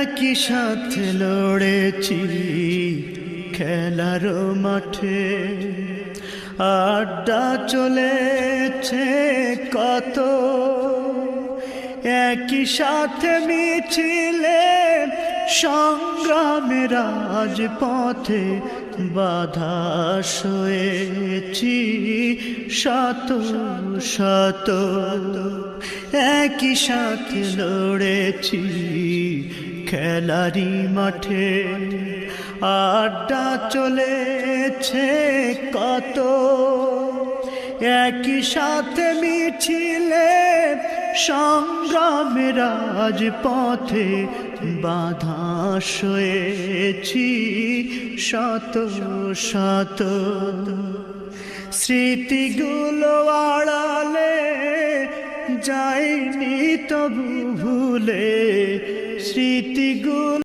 একই সাথে লড়েছি খেলার মাঠে। আড্ডা চলেছে কত একই সাথে মিছিলে সংগ্রামের রাজপথে বাধা সয়েছি। শত শত, একই সাথে লড়েছি। খেলারি মাঠে আড্ডা চলেছে কত। একই সাথে মিছিলে সংগ্রামের পথে বাধা শোয়েছি শত শত স্মৃতিগুলো আড়ালে যাইনি তবু ভুলে স্মৃতিগুলো